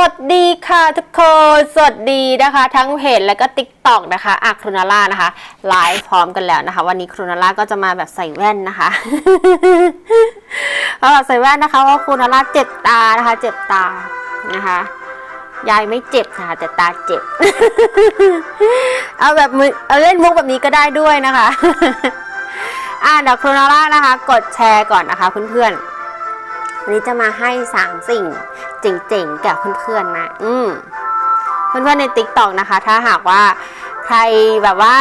วัสดีค่ะทุกคน สวัสดีนะคะ ทั้งเพจและก็ติ๊กต็อกนะคะอะครูนาล่านะคะไลฟ์พร้อมกันแล้วนะคะ วันนี้ครูนาล่าก็จะมาแบบใส่แว่นนะคะเอาแบบใส่แว่นนะคะเพราครูนาล่าเจ็บตานะคะ เจ็บตานะคะยายไม่เจ็บนะคะแต่ตาเจ็บ เอาแบบมือเอาเล่นมุกแบบนี้ก็ได้ด้วยนะคะ อ่าเดี๋ยวครูนาล่านะคะ กดแชร์ก่อนนะคะเพื่อนๆ วันนี้จะมาให้สามสิ่งเจ๋งๆกับเพื่อนๆนะ อืมเพื่อนๆใน t ิ k t o k นะคะ ถ้าหากว่าใครแบบว่า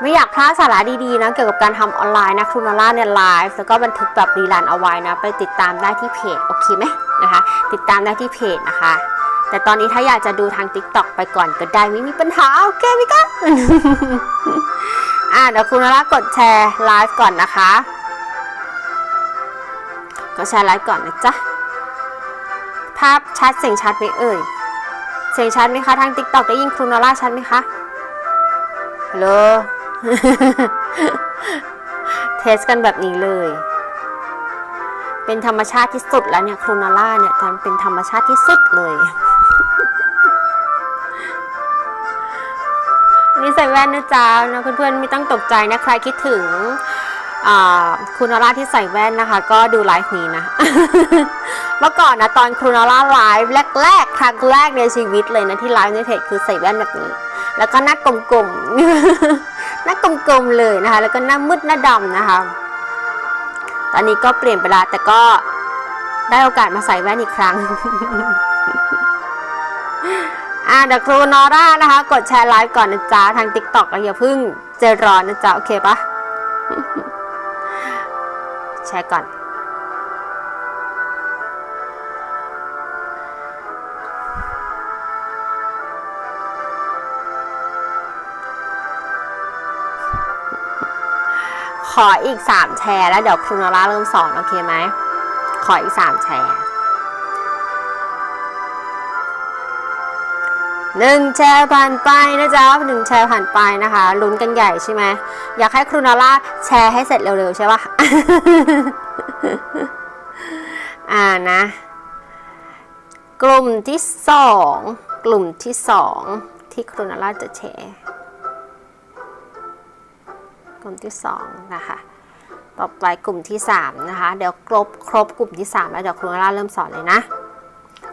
ไม่อยากพลาดสาระดีๆนะเกี่ยวกับการทำออนไลน์นะครูนาร่าเนี่ยไลฟ์แล้วก็บันทึกแบบรีลันเอาไว้นะ ไปติดตามได้ที่เพจโอเคไหมนะคะ ติดตามได้ที่เพจนะคะ แต่ตอนนี้ถ้าอยากจะดูทาง t ิ k t o k ไปก่อนก็ได้ไม่มีปัญหาโอเคไหมคะอ่าเดี๋ยวครูนาร่ากดแชร์ไลฟ์ก่อนนะคะ ก็แชร์ไลฟ์ก่อนนะจ๊ะ ภาพชัดเสียงชัดไหมเอ่ย เสียงชัดไหมคะทางติ๊กต็อกได้ยินครูนอร่าชัดไหมคะฮัลโหลเทสกันแบบนี้เลย เป็นธรรมชาติที่สุดแล้วเนี่ยครูนาร่าเนี่ยทำเป็นธรรมชาติที่สุดเลยนี่ใส่แว่นนะจ๊ะนะเพื่อนๆไม่ต้องตกใจนะใครคิดถึง คุณนาร่าที่ใส่แว่นนะคะ ก็ดูไลฟ์นี้นะ เมื่อก่อนนะตอนครูนาร่าไลฟ์แรกๆครั้งแรกในชีวิตเลยนะที่ไลฟ์ในเพจคือใส่แว่นแบบนี้ แล้วก็หน้ากลมๆหน้ากลมๆเลยนะคะ แล้วก็หน้ามืดหน้าดำนะคะ ตอนนี้ก็เปลี่ยนไปละแต่ก็ได้โอกาสมาใส่แว่นอีกครั้งอ่าเดี๋ยวครูนอร่านะคะ กดแชร์ไลฟ์ก่อนนะจ๊ะ ทาง Tik t o อกอย่าเพิ่งเจรอนนะจ๊ะ โอเคปะ ชร์ก่อนขออีก 3 แชร์แล้วเดี๋ยวครูนอร่าเริ่มสอน โอเคไหม ขออีก 3 แชร์ หนึ่งแชร์ผ่านไปนะจ๊ะหนึ่งแชร์ผ่านไปนะคะลุ้นกันใหญ่ใช่ไหมอยากให้ครูนาร่าแชร์ให้เสร็จเร็วๆใช่ปะอ่านะ กลุ่มที่สองกลุ่มที่สองที่ครูนาร่าจะแชร์กลุ่มที่สองนะคะต่อไปกลุ่มที่สามนะคะ เดี๋ยวครบครบกลุ่มที่สามแล้วเดี๋ยวครูนาร่าเริ่มสอนเลยนะ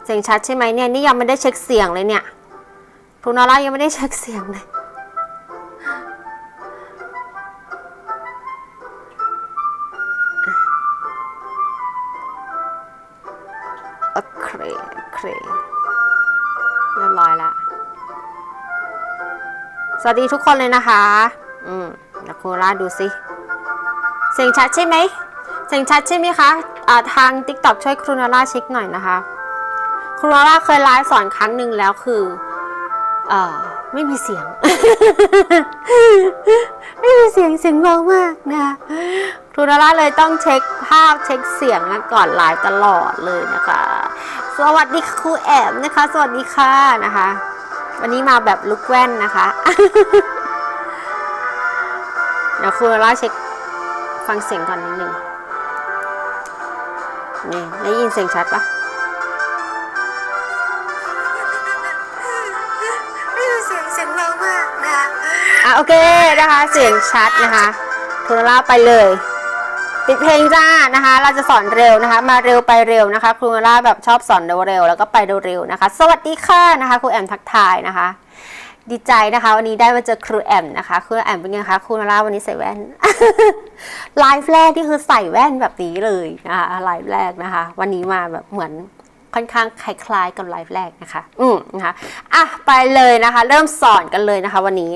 เสียงชัดใช่ไหมเนี่ยนี่ยังไม่ได้เช็คเสียงเลยเนี่ย รูนอร่ายังไม่ได้เช็คเสียงเลยโอเคโอเคเรียบร้อยละสวัสดีทุกคนเลยนะคะ อืมเดี๋ยวครูนอร่าดูสิ เสียงชัดใช่ไหม เสียงชัดใช่ไหมคะอ่าทาง TikTok ช่วยครูนอร่าเช็คหน่อยนะคะ ครูนอร่าเคยไลฟ์สอนครั้งหนึ่งแล้วคือ อ่อไม่มีเสียง ไม่มีเสียงเสียงเบามากนะคะครูนาร่าเลยต้องเช็คภาพเช็คเสียงนะก่อนไลฟ์ตลอดเลยนะคะ สวัสดีครูแอมนะคะ สวัสดีค่ะนะคะ วันนี้มาแบบลุกแว่นนะคะ เดี๋ยวครูนาร่าเช็คฟังเสียงก่อนนิดนึงนี่ได้ยินเสียงชัดปะ อะโอเคนะคะเสียงชัดนะคะโทรล่าไปเลยปิดเพลงจ้านะคะ เราจะสอนเร็วนะคะ มาเร็วไปเร็วนะคะ ครูนาร่าแบบชอบสอนเร็วๆแล้วก็ไปเร็วๆนะคะ สวัสดีค่ะนะคะครูแอมทักทายนะคะ ดีใจนะคะวันนี้ได้มาเจอครูแอมนะคะครูแอมเป็นไงคะครูนาร่าวันนี้ใส่แว่นไลฟ์แรกที่คือใส่แว่นแบบนี้เลยนะคะไลฟ์แรกนะคะ วันนี้มาแบบเหมือนค่อนข้างคล้ายๆกับไลฟ์แรกนะคะ อืมนะคะ อะ ไปเลยนะคะ เริ่มสอนกันเลยนะคะวันนี้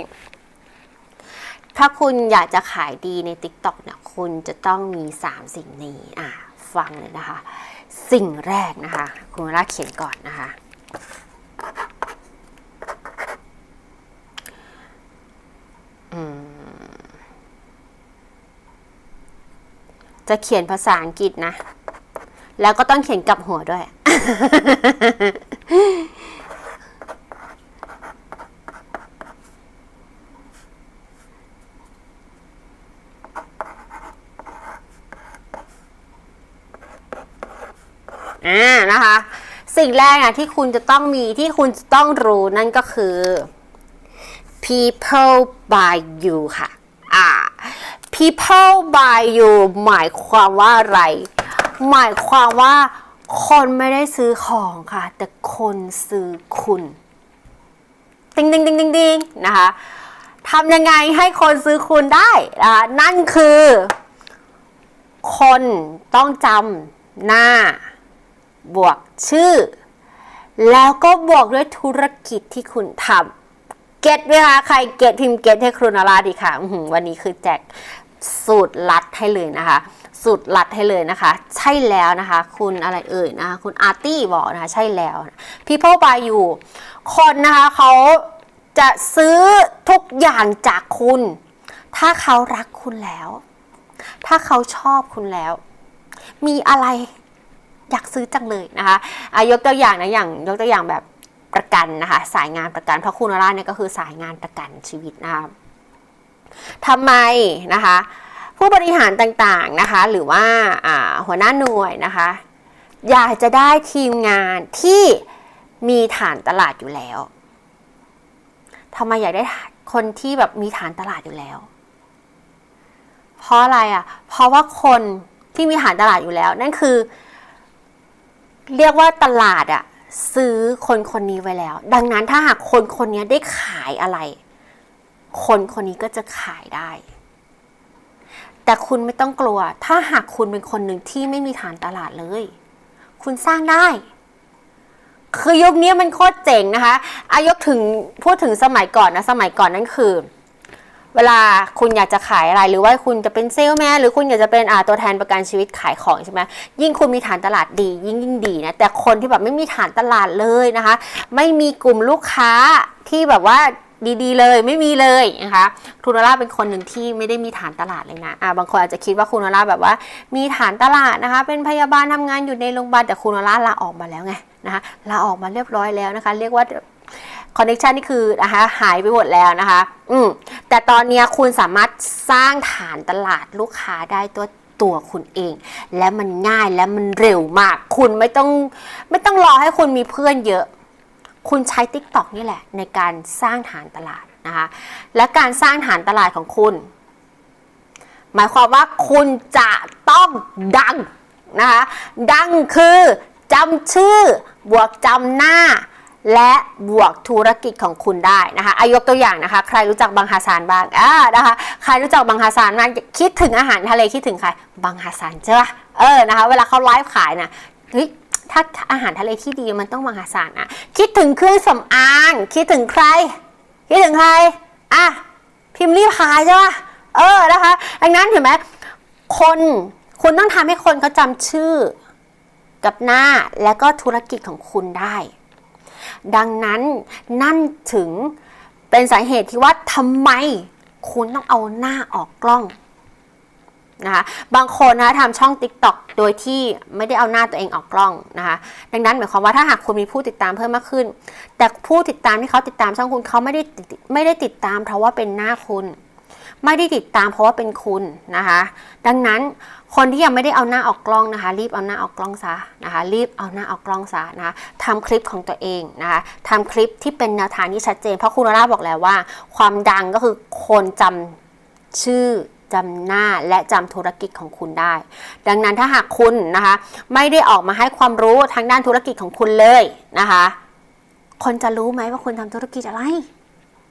ถ้าคุณอยากจะขายดีใน TikTok เนี่ยคุณจะต้องมี 3 สิ่งนี้อะฟังเลยนะคะ สิ่งแรกนะคะ คุณราเขียนก่อนนะคะ อืม จะเขียนภาษาอังกฤษนะ แล้วก็ต้องเขียนกับหัวด้วย อ่านะคะ สิ่งแรแรกนะที่คุณจะต้องมีที่คุณจะต้องรู้นั่นก็คือ people by you ค่ะ อ่า people by you หมายความว่าอะไร หมายความว่าคนไม่ได้ซื้อของค่ะ แต่คนซื้อคุณ ติงติงติงติงติงนะคะทำยังไงให้คนซื้อคุณได้นะคะนั่นคือ คนต้องจำหน้า บวกชื่อ แล้วก็บวกด้วยธุรกิจที่คุณทำเก็ตไหมคะใครเก็ตพิมพ์เก็ตให้ครูนาราดีค่ะวันนี้คือแจกสูตรลัดให้เลยนะคะ สูตรลัดให้เลยนะคะ ใช่แล้วนะคะ คุณอะไรเอ่ยนะคะ คุณอาร์ตี้บอกนะคะ ใช่แล้ว people by you คนนะคะเขาจะซื้อทุกอย่างจากคุณ ถ้าเขารักคุณแล้ว ถ้าเขาชอบคุณแล้ว มีอะไร อยากซื้อจังเลยนะคะอายกตัวอย่างนะอย่างยกตัวอย่างแบบประกันนะคะสายงานประกันเพราะคุณราเนี่ยก็คือสายงานประกันชีวิตนะคะทำไมนะคะผู้บริหารต่างๆนะคะหรือว่าอ่าหัวหน้าหน่วยนะคะอยากจะได้ทีมงานที่มีฐานตลาดอยู่แล้วทำไมอยากได้คนที่แบบมีฐานตลาดอยู่แล้ว เพราะอะไรอะเพราะว่าคนที่มีฐานตลาดอยู่แล้ว นั่นคือ เรียกว่าตลาดอะซื้อคนคนนี้ไว้แล้ว ดังนั้นถ้าหากคนคนนี้ได้ขายอะไร คนคนนี้ก็จะขายได้ แต่คุณไม่ต้องกลัว ถ้าหากคุณเป็นคนหนึ่งที่ไม่มีฐานตลาดเลย คุณสร้างได้คือยุคนี้มันโคตรเจ๋งนะคะอายกถึงพูดถึงสมัยก่อนนะ สมัยก่อนนั่นคือ เวลาคุณอยากจะขายอะไร หรือว่าคุณจะเป็นเซลแมนหรือคุณอยากจะเป็นตัวแทนประกันชีวิตขายของใช่ไหมยิ่งคุณมีฐานตลาดดี ยิ่งยิ่งดีนะแต่คนที่แบบไม่มีฐานตลาดเลยนะคะ ไม่มีกลุ่มลูกค้าที่แบบว่าดีๆ เลยไม่มีเลยนะคะคุณวราเป็นคนหนึ่งที่ไม่ได้มีฐานตลาดเลยนะอ่าบางคนอาจจะคิดว่าคุณวราแบบว่า มีฐานตลาดนะคะ เป็นพยาบาลทำงานอยู่ในโรงพยาบาลแต่คุณวราลาออกมาแล้วไงนะคะลาออกมาเรียบร้อยแล้วนะคะ เรียกว่า คอนเน t ชันนี่คือนะคะหายไปหมดแล้วนะคะ อืมแต่ตอนนี้คุณสามารถสร้างฐานตลาดลูกค้าได้ตัวตัวคุณเอง และมันง่ายและมันเร็วมาก คุณไม่ต้องไม่ต้องรอให้คุณมีเพื่อนเยอะ คุณใช้ Tik t o อกนี่แหละ ในการสร้างฐานตลาดนะคะ และการสร้างฐานตลาดของคุณ หมายความว่าคุณจะต้องดังนะคะ ดังคือจำชื่อบวกจำหน้า และบวกธุรกิจของคุณได้นะคะอายกตัวอย่างนะคะ ใครรู้จักบังฮาซานบ้างอ่านะคะ ใครรู้จักบังฮาซานบ้างคิดถึงอาหารทะเลคิดถึงใครบังฮาซานใช่ปะเออนะคะ เวลาเขาไลฟ์ขายนะเฮ้ยถ้าอาหารทะเลที่ดีมันต้องบังฮาซานอะคิดถึงเครื่องสำอาง คิดถึงใคร คิดถึงใครอะพิมพ์รีพายใช่ปะเออนะคะดังนั้นเห็นไหมคนคุณต้องทำให้คนเขาจำชื่อกับหน้าและก็ธุรกิจของคุณได้ ดังนั้นนั่นถึงเป็นสาเหตุที่ว่าทำไมคุณต้องเอาหน้าออกกล้องนะคะบางคนนะคะทำช่อง TikTok โดยที่ไม่ได้เอาหน้าตัวเองออกกล้องนะคะดังนั้นหมายความว่าถ้าหากคุณมีผู้ติดตามเพิ่มมากขึ้น แต่ผู้ติดตามที่เขาติดตามช่องคุณเขาไม่ได้ไม่ได้ติดตามเพราะว่าเป็นหน้าคุณ ไม่ได้ติดตามเพราะว่าเป็นคุณนะคะดังนั้น คนที่ยังไม่ได้เอาหน้าออกกล้องนะคะ รีบเอาหน้าออกกล้องซะนะคะ รีบเอาหน้าออกกล้องซะนะคะทำคลิปของตัวเองนะคะทำคลิปที่เป็นแนวทางที่ชัดเจน เพราะคุณโนราบอกแล้วว่า ความดังก็คือคนจำชื่อจำหน้าและจำธุรกิจของคุณได้ ดังนั้นถ้าหากคุณนะคะ ไม่ได้ออกมาให้ความรู้ทางด้านธุรกิจของคุณเลยนะคะ คนจะรู้ไหมว่าคุณทำธุรกิจอะไร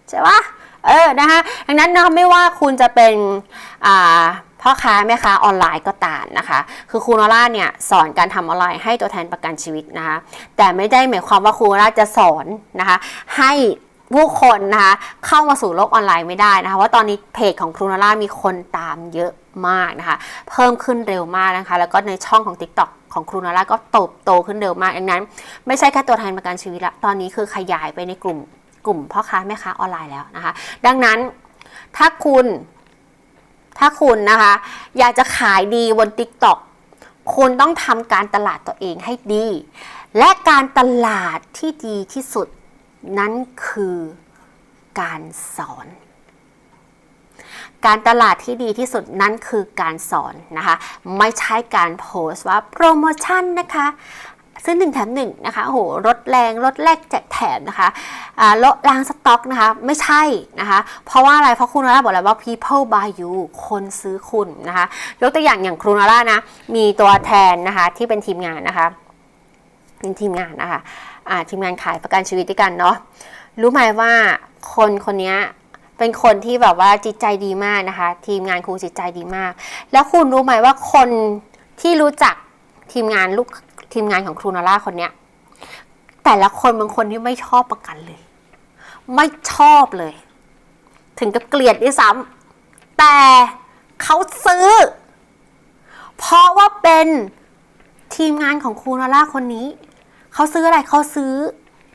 ใช่ปะเออนะคะดังนั้นนะไม่ว่าคุณจะเป็นอ่า พ่อค้าแม่ค้าออนไลน์ก็ตามนะคะ คือครูนอร่าเนี่ยสอนการทำออนไลน์ให้ตัวแทนประกันชีวิตนะคะ แต่ไม่ได้หมายความว่าครูนอร่าจะสอนนะคะให้ผู้คนนะคะเข้ามาสู่โลกออนไลน์ไม่ได้นะคะว่าตอนนี้เพจของครูนอร่ามีคนตามเยอะมากนะคะเพิ่มขึ้นเร็วมากนะคะ แล้วก็ในช่องของ TikTok ของครูนอร่าก็โตโตขึ้นเร็วมากดังนั้น ไม่ใช่แค่ตัวแทนประกันชีวิตละตอนนี้คือขยายไปในกลุ่มกลุ่มพ่อค้าแม่ค้าออนไลน์แล้วนะคะ ดังนั้นถ้าคุณ ถ้าคุณนะคะ อยากจะขายดีบน TikTok คุณต้องทำการตลาดตัวเองให้ดี และการตลาดที่ดีที่สุด นั้นคือการสอน การตลาดที่ดีที่สุดนั่นคือการสอนนะคะ ไม่ใช่การโพสต์ว่าโปรโมชั่นนะคะ ซื้อหนึ่งแถมหนึ่งนะคะโหลดแรงลดแลกแจกแถมนะคะอ่าลดล้างสต็อกนะคะไม่ใช่นะคะ เพราะว่าอะไรเพราะครูนาร่าบอกแล้วว่า people buy you คนซื้อคุณนะคะยกตัวอย่างอย่างครูนาร่านะมีตัวแทนนะคะที่เป็นทีมงานนะคะเป็นทีมงานนะคะอ่าทีมงานขายประกันชีวิตด้วยกันเนาะรู้ไหมว่าคนคนนี้เป็นคนที่แบบว่าจิตใจดีมากนะคะ ทีมงานครูจิตใจดีมาก แล้วคุณรู้ไหมว่าคนที่รู้จักทีมงานลูก ทีมงานของครูนาร่าคนเนี้ย แต่ละคนบางคนที่ไม่ชอบประกันเลย ไม่ชอบเลย ถึงกับเกลียดด้วยซ้ำแต่เขาซื้อ เพราะว่าเป็นทีมงานของครูนาร่าคนนี้ เขาซื้ออะไรเขาซื้อ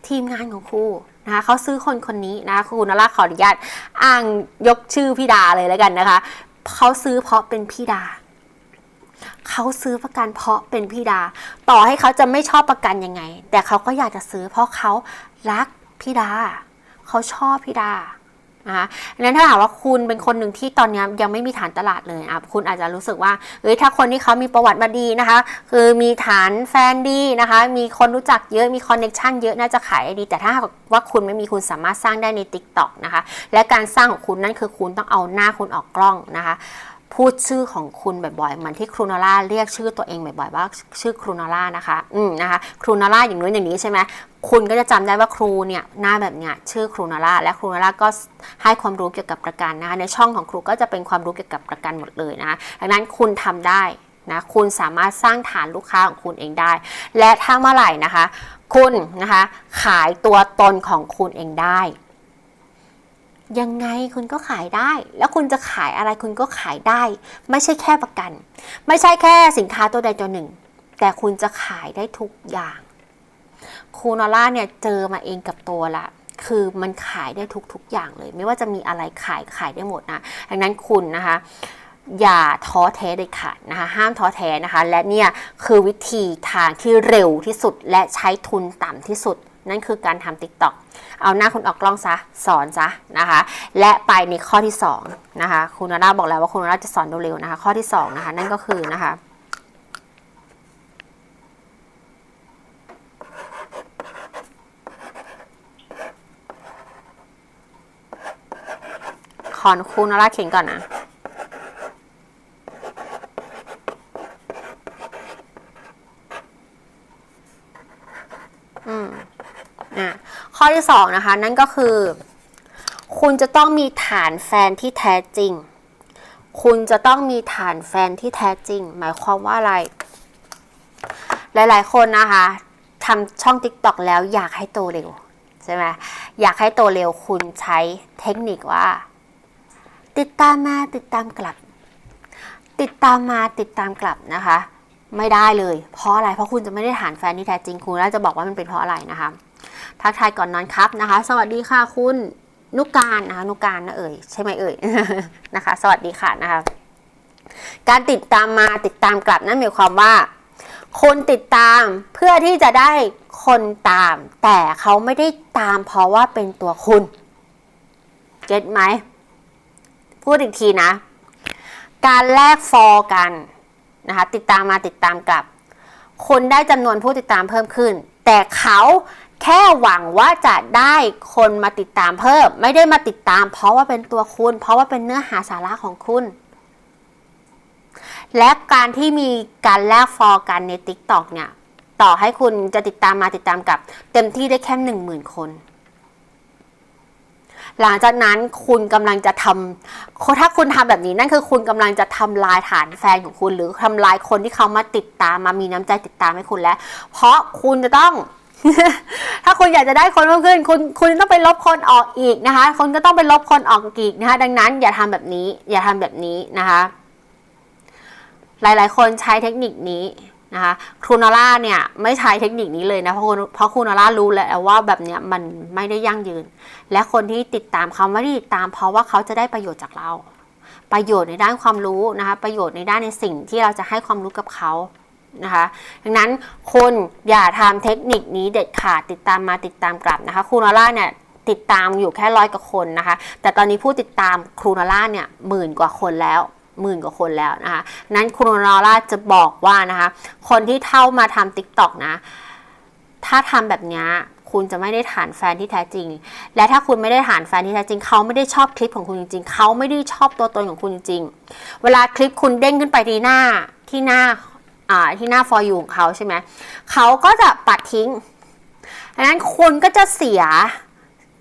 ทีมงานของครูนะคะเขาซื้อคนคนนี้นะคะครูนาร่าขออนุญาตอ้างยกชื่อพี่ดาเลยแล้วกันนะคะเขาซื้อเพราะเป็นพี่ดา เขาซื้อประกันเพราะเป็นพี่ดา ต่อให้เขาจะไม่ชอบประกันยังไง แต่เขาก็อยากจะซื้อเพราะเขารักพี่ดา เขาชอบพี่ดานะคะดังนั้นถ้าถามว่าคุณเป็นคนหนึ่งที่ตอนนี้ยังไม่มีฐานตลาดเลยอะคุณอาจจะรู้สึกว่าเอ้ยถ้าคนที่เขามีประวัติมาดีนะคะ คือมีฐานแฟนดีนะคะ มีคนรู้จักเยอะ มีคอนเน็ชันเยอะน่าจะขายได้ดี แต่ถ้าว่าคุณไม่มีคุณสามารถสร้างได้ใน t ิ k t o k นะคะ และการสร้างของคุณนั่นคือคุณต้องเอาหน้าคุณออกกล้องนะคะ พูดชื่อของคุณบ่อยๆ เหมือนที่ครูนาร่าเรียกชื่อตัวเองบ่อยๆ ว่าชื่อครูนาร่านะคะ อืมนะคะ ครูนาร่าอย่างนู้นอย่างนี้ใช่ไหมคุณก็จะจำได้ว่าครูเนี่ยหน้าแบบเนี้ยชื่อครูนาร่าและครูนาร่าก็ให้ความรู้เกี่ยวกับประกันนะคะในช่องของครูก็จะเป็นความรู้เกี่ยวกับประกันหมดเลยนะคะดังนั้นคุณทำได้นะคุณสามารถสร้างฐานลูกค้าของคุณเองได้ และถ้าเมื่อไหร่นะคะ คุณนะคะขายตัวตนของคุณเองได้ ยังไงคุณก็ขายได้ แล้วคุณจะขายอะไรคุณก็ขายได้ ไม่ใช่แค่ประกัน ไม่ใช่แค่สินค้าตัวใดตัวหนึ่ง แต่คุณจะขายได้ทุกอย่างครูนอล่าเนี่ยเจอมาเองกับตัวละคือมันขายได้ทุกๆอย่างเลย ไม่ว่าจะมีอะไรขายขายได้หมดนะดังนั้นคุณนะคะ อย่าท้อแท้เด็ดขาดนะคะ ห้ามท้อแท้นะคะ และเนี่ยคือวิธีทางที่เร็วที่สุดและใช้ทุนต่ำที่สุด นั่นคือการทำ TikTok เอาหน้าคุณออกกล้องซะ สอนซะนะคะ และไปในข้อที่2นะคะคุณนาดาบอกแล้วว่าคุณนาดาจะสอนเร็วๆนะคะ ข้อที่2นะคะนั่นก็คือนะคะขอคุณนาราเขียนก่อนนะ อืมอะข้อ ที่สองนะคะ นั่นก็คือ คุณจะต้องมีฐานแฟนที่แท้จริง คุณจะต้องมีฐานแฟนที่แท้จริง หมายความว่าอะไร หลาย ๆ คนนะคะทำช่อง TikTok แล้วอยากให้โตเร็วใช่ไหมอยากให้โตเร็วคุณใช้เทคนิคว่า ติดตามมาติดตามกลับ ติดตามมาติดตามกลับนะคะ ไม่ได้เลย เพราะอะไรเพราะคุณจะไม่ได้ฐานแฟนที่แท้จริงคุณน่าจะบอกว่ามันเป็นเพราะอะไรนะคะ ทักทายก่อนนอนครับนะคะ สวัสดีค่ะคุณนุกการนะคะนุกการนะเอ่ยใช่ไหมเอ่ยนะคะ สวัสดีค่ะนะคะ การติดตามมาติดตามกลับนั่นหมายความว่า คนติดตามเพื่อที่จะได้คนตาม แต่เขาไม่ได้ตามเพราะว่าเป็นตัวคุณเก็ตไหมพูดอีกทีนะ การแลกฟอร์กันนะคะติดตามมาติดตามกลับ คนได้จำนวนผู้ติดตามเพิ่มขึ้น แต่เขา แค่หวังว่าจะได้คนมาติดตามเพิ่ม ไม่ได้มาติดตาม เพราะว่าเป็นตัวคุณ เพราะว่าเป็นเนื้อหาสาระของคุณ และการที่มีการแลกฟอร์กันใน t ิ k t o k เนี่ย ต่อให้คุณจะติดตามมาติดตามกับ เต็มที่ได้แค่หนึ่งหมื่นคน หลังจากนั้นคุณกำลังจะทำถ้าคุณทำแบบนี้นั่นคือคุณกำลังจะทำลายฐานแฟนของคุณ หรือทำลายคนที่เขามาติดตามมามีน้ำใจติดตามให้คุณแล้ว เพราะคุณจะต้อง ถ้าคุณอยากจะได้คนเพิ่มขึ้น คุณคุณต้องไปลบคนออกอีกนะคะคุณก็ต้องไปลบคนออกอีกนะคะ ดังนั้นอย่าทำแบบนี้ อย่าทำแบบนี้นะคะ หลายๆ คนใช้เทคนิคนี้นะคะครูนาร่าเนี่ยไม่ใช้เทคนิคนี้เลยนะเพราะเพราะครูนาร่ารู้แล้วว่าแบบเนี้ยมันไม่ได้ยั่งยืน และคนที่ติดตามเขาไม่ได้ติดตาม เพราะว่าเขาจะได้ประโยชน์จากเรา ประโยชน์ในด้านความรู้นะคะ ประโยชน์ในด้านในสิ่งที่เราจะให้ความรู้กับเขา นะคะดังนั้นคุณอย่าทำเทคนิคนี้เด็ดขาดติดตามมาติดตามกลับนะคะครูนาร่าเนี่ยติดตามอยู่แค่ร้อยกว่าคนนะคะ แต่ตอนนี้ผู้ติดตามครูนาร่าเนี่ยหมื่นกว่าคนแล้วหมื่นกว่าคนแล้วนะคะ นั้นครูนาร่าจะบอกว่านะคะ คนที่เข้ามาทำ t ิ k t o k นะ ถ้าทำแบบนี้คุณจะไม่ได้ฐานแฟนที่แท้จริง และถ้าคุณไม่ได้ฐานแฟนที่แท้จริง เขาไม่ได้ชอบคลิปของคุณจริง ๆ เขาไม่ได้ชอบตัวตนของคุณจริงๆเวลาคลิปคุณเด้งขึ้นไปที่หน้าที่หน้า อ่าที่หน้า for you ของเขาใช่ไหมเขาก็จะปัดทิ้งดังนั้นคุณก็จะเสีย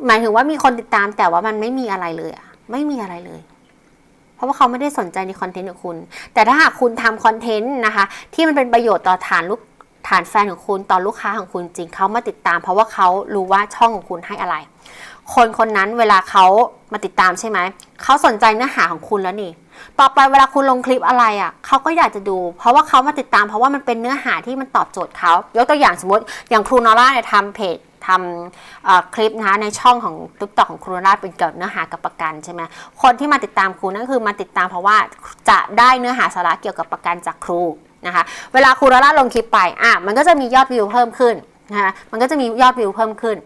หมายถึงว่ามีคนติดตามแต่ว่ามันไม่มีอะไรเลยอะไม่มีอะไรเลย เพราะว่าเขาไม่ได้สนใจในคอนเทนต์ของคุณ แต่ถ้าหากคุณทำคอนเทนต์นะคะ ที่มันเป็นประโยชน์ต่อฐานลูกฐานแฟนของคุณต่อลูกค้าของคุณจริงเขามาติดตาม เพราะว่าเขารู้ว่าช่องของคุณให้อะไร คนคนนั้นเวลาเขามาติดตามใช่ไหม เขาสนใจเนื้อหาของคุณแล้วนี่ ต่อไปเวลาคุณลงคลิปอะไรอะเขาก็อยากจะดู เพราะว่าเขามาติดตาม เพราะว่ามันเป็นเนื้อหาที่มันตอบโจทย์เขายกตัวอย่างสมมติ อย่างครูนอร่าเนี่ยทำเพจทำคลิปนะคะในช่องของติ๊กต็อกของครูนอร่าเป็นเกี่ยวกับเนื้อหากับประกันใช่ไหมคนที่มาติดตามครูนั่นคือมาติดตามเพราะว่าจะได้เนื้อหาสาระเกี่ยวกับประกันจากครูนะคะ เวลาครูนอร่าลงคลิปไปอะมันก็จะมียอดวิวเพิ่มขึ้นนะคะมันก็จะมียอดวิวเพิ่มขึ้น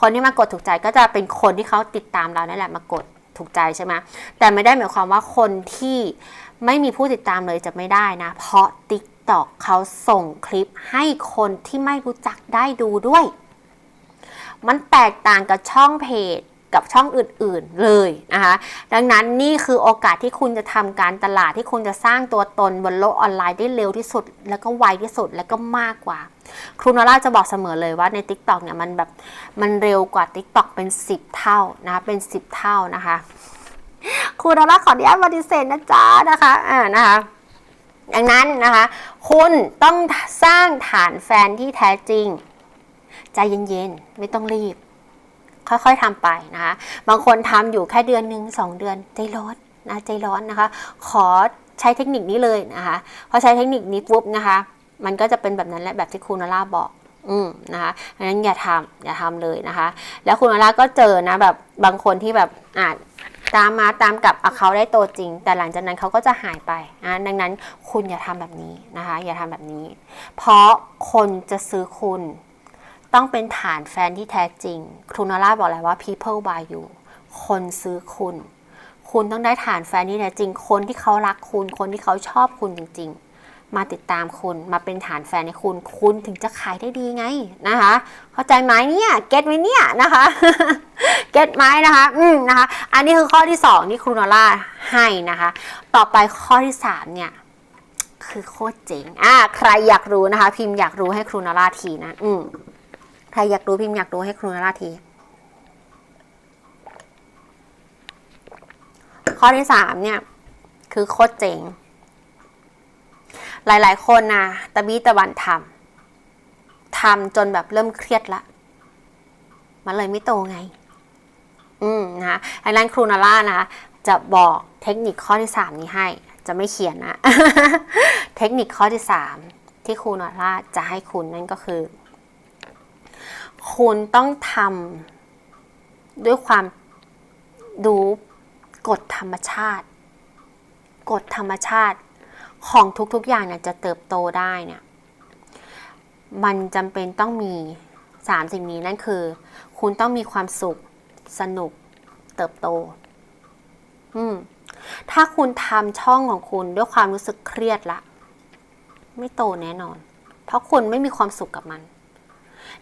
คนที่มากดถูกใจก็จะเป็นคนที่เขาติดตามเรานั่นแหละมากดถูกใจใช่ไหมแต่ไม่ได้หมายความว่าคนที่ไม่มีผู้ติดตามเลยจะไม่ได้นะ เพราะ TikTok เขาส่งคลิปให้คนที่ไม่รู้จักได้ดูด้วย มันแตกต่างกับช่องเพจ กับช่องอื่นๆเลยนะคะดังนั้นนี่คือโอกาสที่คุณจะทำการตลาดที่คุณจะสร้างตัวตนบนโลกออนไลน์ได้เร็วที่สุด แล้วก็ไวที่สุดแล้วก็มากกว่า ครูนอร่าจะบอกเสมอเลยว่าใน Tik t o อกเนี่ยมันแบบมันเร็วกว่า Tik t o อกเป็น 10 เท่านะคะเป็น 10 เท่านะคะครูนอร่าขออนุญาตปฏิเสธนะจ๊ะนะคะอ่านะคะดังนั้นนะคะคุณต้องสร้างฐานแฟนที่แท้จริง ใจเย็นๆ ไม่ต้องรีบ ค่อยๆทำไปนะคะ บางคนทำอยู่แค่เดือนหนึ่งสองเดือนใจร้อนนะใจร้อนนะคะ ขอใช้เทคนิคนี้เลยนะคะพอใช้เทคนิคนี้ปุ๊บนะคะ มันก็จะเป็นแบบนั้นแหละแบบที่คุณนาร่าบอกอืมนะคะดังนั้นอย่าทำอย่าทำเลยนะคะ แล้วคุณนาร่าก็เจอนะแบบบางคนที่แบบอ่าตามมาตามกับเอาเขาได้โตจริง แต่หลังจากนั้นเขาก็จะหายไปนะดังนั้นคุณอย่าทำแบบนี้นะคะ อย่าทำแบบนี้ เพราะคนจะซื้อคุณ ต้องเป็นฐานแฟนที่แท้จริง ครูนาร่าบอกแล้วว่า people buy you คนซื้อคุณ คุณต้องได้ฐานแฟนที่แท้จริง คนที่เขารักคุณ คนที่เขาชอบคุณจริง ๆ มาติดตามคุณ มาเป็นฐานแฟนในคุณ คุณถึงจะขายได้ดีไงนะคะ เข้าใจไหมเนี่ย เก็ตไหมเนี่ยนะคะ เก็ตไหมนะคะ อืมนะคะ อันนี้คือข้อที่สองที่ครูนาร่าให้นะคะ ต่อไปข้อที่สามเนี่ยคือโคตรเจ๋ง อ่า ใครอยากรู้นะคะ พิมพ์อยากรู้ให้ครูนาร่าทีนะ อืม ใครอยากรู้พิมพ์อยากรู้ให้ครูนราที ข้อที่สามเนี่ย คือโคตรเจ๋ง หลายๆ คนนะตะบี้ตะวันทำทำจนแบบเริ่มเครียดละ มันเลยไม่โตไง อืมนะคะดังนั้นครูนาร่านะคะจะบอกเทคนิคข้อที่สามนี้ให้ จะไม่เขียนนะ เทคนิคข้อที่สามที่ครูนาร่าจะให้คุณนั่นก็คือ คุณต้องทำด้วยความดูกฎธรรมชาติ กฎธรรมชาติของทุกๆอย่างเนี่ยจะเติบโตได้เนี่ย มันจำเป็นต้องมีสามสิ่งนี้นั่นคือ คุณต้องมีความสุขสนุกเติบโต อืม ถ้าคุณทำช่องของคุณด้วยความรู้สึกเครียดละ ไม่โตแน่นอน เพราะคุณไม่มีความสุขกับมัน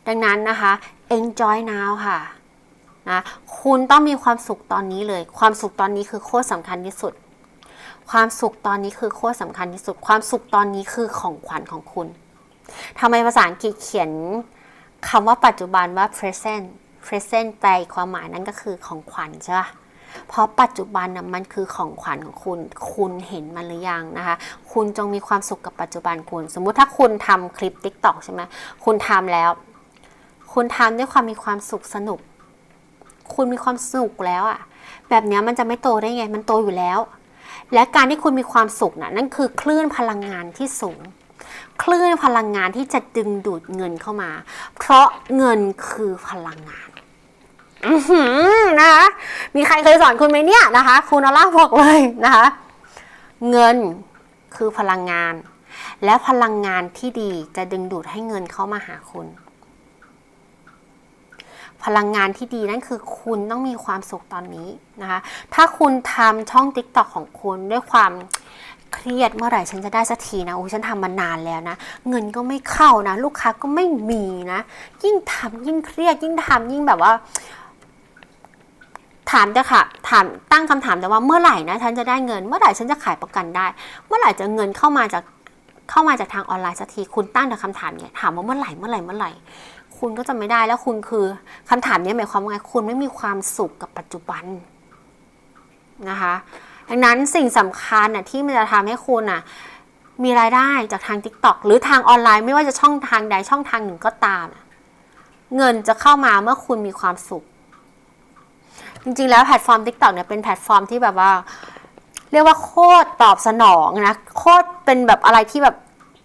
ดังนั้นนะคะ enjoy now ค่ะนะคุณต้องมีความสุขตอนนี้เลย ความสุขตอนนี้คือโคตรสำคัญที่สุด ความสุขตอนนี้คือโคตรสำคัญที่สุด ความสุขตอนนี้คือของขวัญของคุณทำไมภาษาอังกฤษเขียนคำว่าปัจจุบันว่า present present แปลความหมายนั่นก็คือของขวัญใช่ปะเพราะปัจจุบันนะมันคือของขวัญของคุณ คุณเห็นมันหรือยังนะคะ คุณจงมีความสุขกับปัจจุบันคุณ สมมุติถ้าคุณทำคลิป TikTok ใช่ไหมคุณทำแล้ว คุณทำด้วยความมีความสุขสนุก คุณมีความสุขแล้วอะแบบนี้มันจะไม่โตได้ไง มันโตอยู่แล้ว และการที่คุณมีความสุขนะนั่นคือคลื่นพลังงานที่สูง คลื่นพลังงานที่จะดึงดูดเงินเข้ามา เพราะเงินคือพลังงานนะคะมีใครเคยสอนคุณไหมเนี่ยนะคะ คุณอล่าบอกเลยนะคะ เงินคือพลังงาน และพลังงานที่ดีจะดึงดูดให้เงินเข้ามาหาคุณ พลังงานที่ดีนั่นคือคุณต้องมีความสุขตอนนี้นะคะ ถ้าคุณทำช่อง TikTok ของคุณด้วยความเครียดเมื่อไหร่ฉันจะได้สักทีนะโอ้ฉันทำมานานแล้วนะ เงินก็ไม่เข้านะ ลูกค้าก็ไม่มีนะ ยิ่งทำยิ่งเครียด ยิ่งทำยิ่งแบบว่า ถามแต่ค่ะ ถามตั้งคำถามแต่ว่าเมื่อไหร่นะฉันจะได้เงิน เมื่อไหร่ฉันจะขายประกันได้ เมื่อไหร่จะเงินเข้ามาจากเข้ามาจากทางออนไลน์สักทีคุณตั้งแต่คำถามเนี่ยถามว่าเมื่อไหร่เมื่อไหร่เมื่อไหร่ คุณก็จะไม่ได้แล้วคุณคือคำถามนี้หมายความว่าไงคุณไม่มีความสุขกับปัจจุบันนะคะดังนั้นสิ่งสำคัญน่ะที่มันจะทำให้คุณน่ะมีรายได้จากทาง TikTok หรือทางออนไลน์ไม่ว่าจะช่องทางใดช่องทางหนึ่งก็ตาม เงินจะเข้ามาเมื่อคุณมีความสุข จริงๆแล้วแพลตฟอร์ม TikTok เนี่ยเป็นแพลตฟอร์มที่แบบว่า เรียกว่าโคตรตอบสนองนะโคตรเป็นแบบอะไรที่แบบ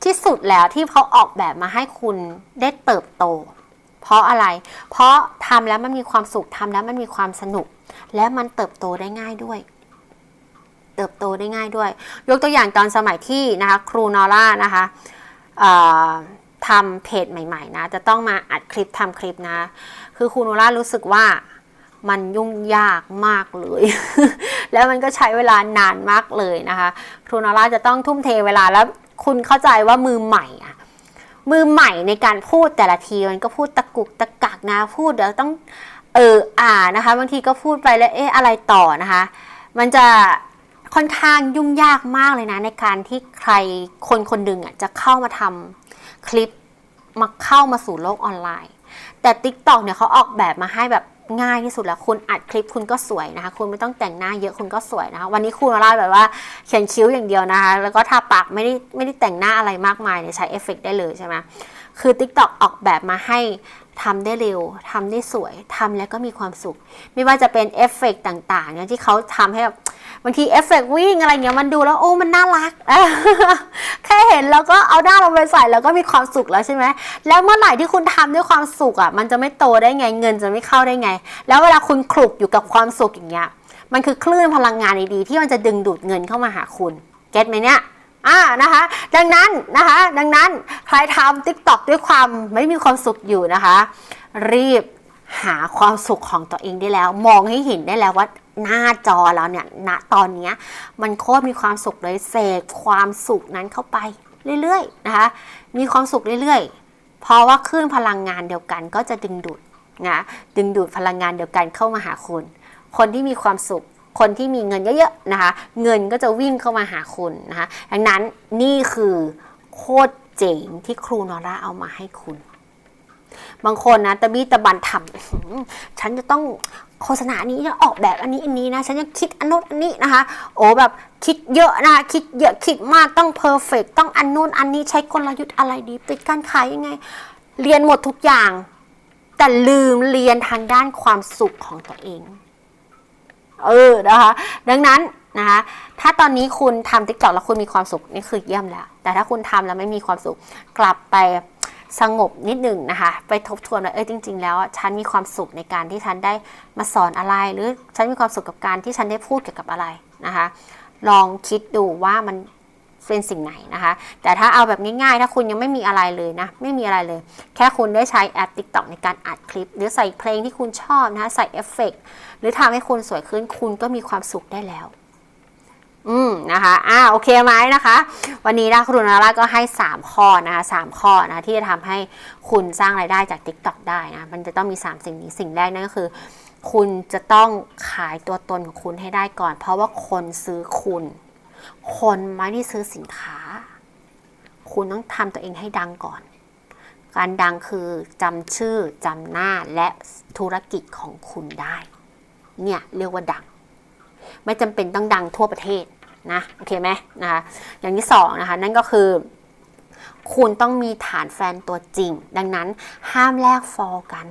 ที่สุดแล้วที่เขาออกแบบมาให้คุณได้เติบโต เพราะอะไร เพราะทำแล้วมันมีความสุขทำแล้วมันมีความสนุก และมันเติบโตได้ง่ายด้วย เติบโตได้ง่ายด้วย ยกตัวอย่างตอนสมัยที่นะคะครูนอร่านะคะทำเพจใหม่ๆนะ จะต้องมาอัดคลิปทำคลิปนะ คือครูนอร่ารู้สึกว่ามันยุ่งยากมากเลย แล้วมันก็ใช้เวลานานมากเลยนะคะ ครูนอร่าจะต้องทุ่มเทเวลาแล้วคุณเข้าใจว่ามือใหม่อะ มือใหม่ในการพูดแต่ละทีมันก็พูดตะกุกตะกักนะพูดเดี๋ยวต้องเอออ่านะคะบางทีก็พูดไปแล้วเอ๊ะอะไรต่อนะคะ มันจะค่อนข้างยุ่งยากมากเลยนะ ในการที่ใครคนคนหนึ่งอะจะเข้ามาทำคลิปมาเข้ามาสู่โลกออนไลน์ แต่ TikTok เนี่ยเขาออกแบบมาให้แบบง่ายที่สุดแล้วคุณอัดคลิปคุณก็สวยนะคะ คุณไม่ต้องแต่งหน้าเยอะคุณก็สวยนะคะ วันนี้คุณมาเล่าแบบว่าเขียนคิ้วอย่างเดียวนะคะ แล้วก็ทาปากไม่ได้ไม่ได้แต่งหน้าอะไรมากมายเนี่ยใช้เอฟเฟกต์ได้เลยใช่ไหมคือ TikTok ออกแบบมาให้ทำได้เร็วทำได้สวยทำแล้วก็มีความสุข ไม่ว่าจะเป็นเอฟเฟกต์ต่างๆเนี่ยที่เขาทำให้แบบ บางทีเอฟเฟกต์วิ่งอะไรเงี้ยมันดูแล้วโอ้มันน่ารัก แค่เห็นแล้วก็เอาหน้าเราไปใส่แล้วก็มีความสุขแล้วใช่ไหมแล้วเมื่อไหร่ที่คุณทำด้วยความสุขอะมันจะไม่โตได้ไงเงินจะไม่เข้าได้ไง แล้วเวลาคุณคลุกอยู่กับความสุขอย่างเงี้ยมันคือคลื่นพลังงานดีๆที่มันจะดึงดูดเงินเข้ามาหาคุณเก็ตไหมเนี่ยอ่านะคะ ดังนั้นนะคะ ดังนั้นใครทำ TikTok ด้วยความไม่มีความสุขอยู่นะคะ รีบหาความสุขของตัวเองได้แล้ว มองให้เห็นได้แล้วว่า หน้าจอเราเนี่ยณตอนนี้มันโคตรมีความสุขเลยเสกความสุขนั้นเข้าไปเรื่อยๆนะคะ มีความสุขเรื่อยๆ เพราะว่าคลื่นพลังงานเดียวกันก็จะดึงดูดนะดึงดูดพลังงานเดียวกันเข้ามาหาคุณ คนที่มีความสุข คนที่มีเงินเยอะๆนะคะ เงินก็จะวิ่งเข้ามาหาคุณนะคะดังนั้นนี่คือโคตรเจ๋งที่ครูนอร่าเอามาให้คุณ บางคนนะตะบี้ตะบันทำฉันจะต้องโฆษณานี้จะออกแบบอันนี้อันนี้นะ ฉันจะคิดอันโน้นอันนี้นะคะ โอ้แบบคิดเยอะนะคะคิดเยอะคิดมากต้องเพอร์เฟกต้องอันโน้นอันนี้ใช้กลยุทธ์อะไรดีปิดการขายยังไง เรียนหมดทุกอย่าง แต่ลืมเรียนทางด้านความสุขของตัวเอง เออนะคะ ดังนั้นนะคะถ้าตอนนี้คุณทำติ๊กต็อกแล้วคุณมีความสุขนี่คือเยี่ยมแล้ว แต่ถ้าคุณทำแล้วไม่มีความสุขกลับไป สงบนิดหนึ่งนะคะ ไปทบทวนว่าเออจริง ๆ แล้วฉันมีความสุขในการที่ฉันได้มาสอนอะไร หรือฉันมีความสุขกับการที่ฉันได้พูดเกี่ยวกับอะไรนะคะ ลองคิดดูว่ามันเป็นสิ่งไหนนะคะ แต่ถ้าเอาแบบง่ายๆ ถ้าคุณยังไม่มีอะไรเลยนะ ไม่มีอะไรเลย แค่คุณได้ใช้แอป TikTok ในการอัดคลิป หรือใส่เพลงที่คุณชอบนะะใส่เอฟเฟกต์หรือทำให้คุณสวยขึ้นคุณก็มีความสุขได้แล้ว อืมนะคะอ่าโอเคไหมนะคะ วันนี้นะครูนาราก็ให้ 3 ข้อนะคะ3ข้อนะที่จะทำให้คุณสร้างรายได้จาก TikTok ได้นะมันจะต้องมี 3 สิ่งนี้สิ่งแรกนั่นก็คือ คุณจะต้องขายตัวตนของคุณให้ได้ก่อน เพราะว่าคนซื้อคุณ คนไม่ได้ซื้อสินค้า คุณต้องทำตัวเองให้ดังก่อน การดังคือจำชื่อจำหน้าและธุรกิจของคุณได้ เนี่ยเรียกว่าดัง ไม่จำเป็นต้องดังทั่วประเทศนะโอเคไหมนะคะอย่างที่สองนะคะนั่นก็คือ คุณต้องมีฐานแฟนตัวจริง ดังนั้นห้ามแลกฟอลกัน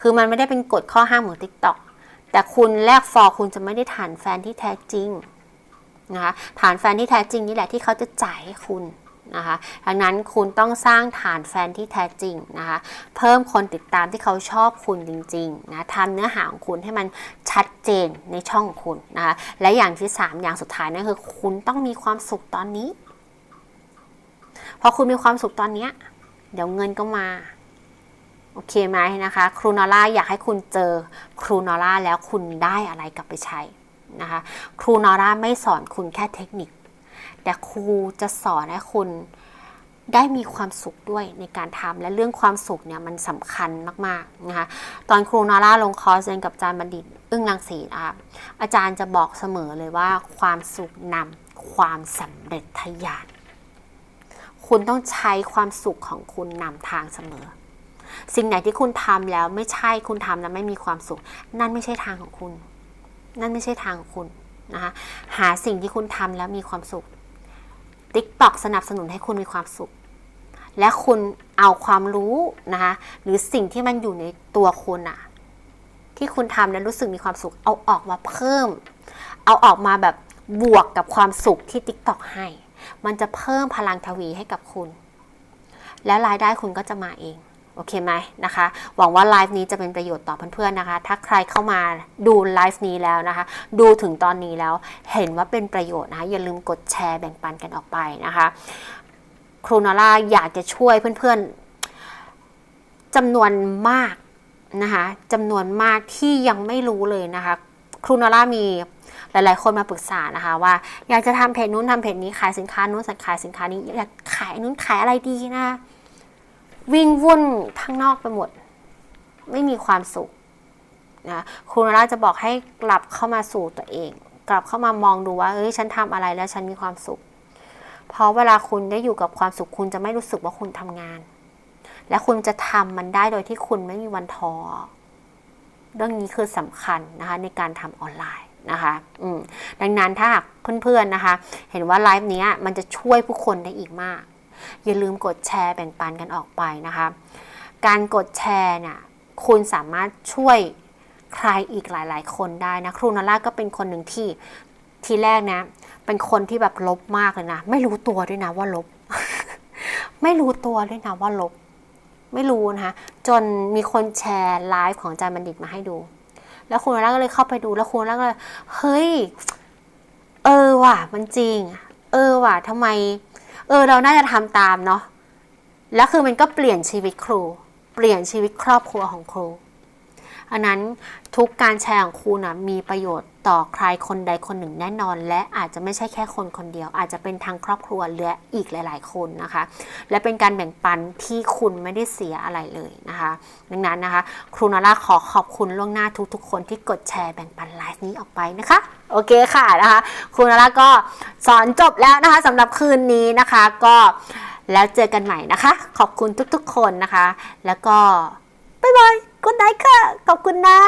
คือมันไม่ได้เป็นกฎข้อห้ามของ TikTok แต่คุณแลกฟอลคุณจะไม่ได้ฐานแฟนที่แท้จริงนะคะฐานแฟนที่แท้จริงนี่แหละที่เขาจะจ่ายให้คุณ นะคะดังนั้นคุณต้องสร้างฐานแฟนที่แท้จริงนะคะเพิ่มคนติดตามที่เขาชอบคุณจริงๆนะทำเนื้อหาของคุณให้มันชัดเจนในช่องของคุณนะคะและอย่างที่ 3 อย่างสุดท้ายนั่นคือ คุณต้องมีความสุขตอนนี้พอคุณมีความสุขตอนนี้เดี๋ยวเงินก็มาโอเคไหมนะคะ ครูนอล่าอยากให้คุณเจอครูนอล่าแล้วคุณได้อะไรกลับไปใช้นะคะ ครูนอร่าไม่สอนคุณแค่เทคนิค แต่ครูจะสอนให้คุณได้มีความสุขด้วยในการทำและเรื่องความสุขเนี่ยมันสำคัญมากๆนะคะตอนครูนอร่าลงคอร์สเรียนกับอาจารย์บัณฑิตอึ้งรังสีนะคะอาจารย์จะบอกเสมอเลยว่าความสุขนำความสำเร็จทะยาน คุณต้องใช้ความสุขของคุณนำทางเสมอ สิ่งไหนที่คุณทำแล้วไม่ใช่คุณทำแล้วไม่มีความสุข นั่นไม่ใช่ทางของคุณ นั่นไม่ใช่ทางของคุณนะคะหาสิ่งที่คุณทำแล้วมีความสุข TikTok สนับสนุนให้คุณมีความสุข และคุณเอาความรู้นะคะหรือสิ่งที่มันอยู่ในตัวคุณอะที่คุณทำแล้วรู้สึกมีความสุข เอาออกมาเพิ่ม เอาออกมาแบบบวกกับความสุขที่ TikTok ให้ มันจะเพิ่มพลังทวีให้กับคุณ และรายได้คุณก็จะมาเอง โอเคไหมนะคะ หวังว่าไลฟ์นี้จะเป็นประโยชน์ต่อเพื่อนๆนะคะ ถ้าใครเข้ามาดูไลฟ์นี้แล้วนะคะ ดูถึงตอนนี้แล้วเห็นว่าเป็นประโยชน์นะคะอย่าลืมกดแชร์แบ่งปันกันออกไปนะคะ ครูนอล่าอยากจะช่วยเพื่อนๆจำนวนมากนะคะจำนวนมากที่ยังไม่รู้เลยนะคะ ครูนอล่ามีหลาย ๆ คนมาปรึกษานะคะว่าอยากจะทำเพจนู้นทำเพจนี้ขายสินค้านู้นขายสินค้านี้อยากขายนู้นขายอะไรดีนะะ วิ่งวุ่นข้างนอกไปหมด ไม่มีความสุขนะครูนราจะบอกให้กลับเข้ามาสู่ตัวเอง กลับเข้ามามองดูว่าเอ้ยฉันทำอะไรแล้วฉันมีความสุข เพราะเวลาคุณได้อยู่กับความสุขคุณจะไม่รู้สึกว่าคุณทำงาน และคุณจะทำมันได้โดยที่คุณไม่มีวันท้อเรื่องนี้คือสำคัญนะคะในการทำออนไลน์นะคะอืดังนั้นถ้าหากเพื่อนๆนะคะ เห็นว่าไลฟ์นี้มันจะช่วยผู้คนได้อีกมาก อย่าลืมกดแชร์แบ่งปันกันออกไปนะคะ การกดแชร์เนี่ยคุณสามารถช่วยใครอีกหลาย ๆ คนได้นะ ครูนาร่าก็เป็นคนหนึ่งที่ทีแรกนะ เป็นคนที่แบบลบมากเลยนะ ไม่รู้ตัวด้วยนะว่าลบ ไม่รู้ตัวด้วยนะว่าลบ ไม่รู้นะคะจนมีคนแชร์ไลฟ์ของอาจารย์บัณฑิตมาให้ดู แล้วครูนาร่าก็เลยเข้าไปดูแล้วครูนาร่าก็เลยเฮ้ย เออว่ะ มันจริง เออว่ะทำไม เออเราน่าจะทำตามเนาะแล้วคือมันก็เปลี่ยนชีวิตครู เปลี่ยนชีวิตครอบครัวของครูอันนั้นทุกการแชร์ของครูนะมีประโยชน์ ต่อใครคนใดคนหนึ่งแน่นอน และอาจจะไม่ใช่แค่คนคนเดียว อาจจะเป็นทางครอบครัวและอีกหลาย ๆ คนนะคะ และเป็นการแบ่งปันที่คุณไม่ได้เสียอะไรเลยนะคะ ดังนั้นนะคะ ครูนาร่าขอขอบคุณล่วงหน้าทุก ๆ คนที่กดแชร์แบ่งปันไลฟ์นี้ออกไปนะคะโอเคค่ะนะคะครูนาร่าก็สอนจบแล้วนะคะสำหรับคืนนี้นะคะก็แล้วเจอกันใหม่นะคะ ขอบคุณทุกๆ คนนะคะ แล้วก็บ๊ายบายกุดไนค่ะ ขอบคุณนะ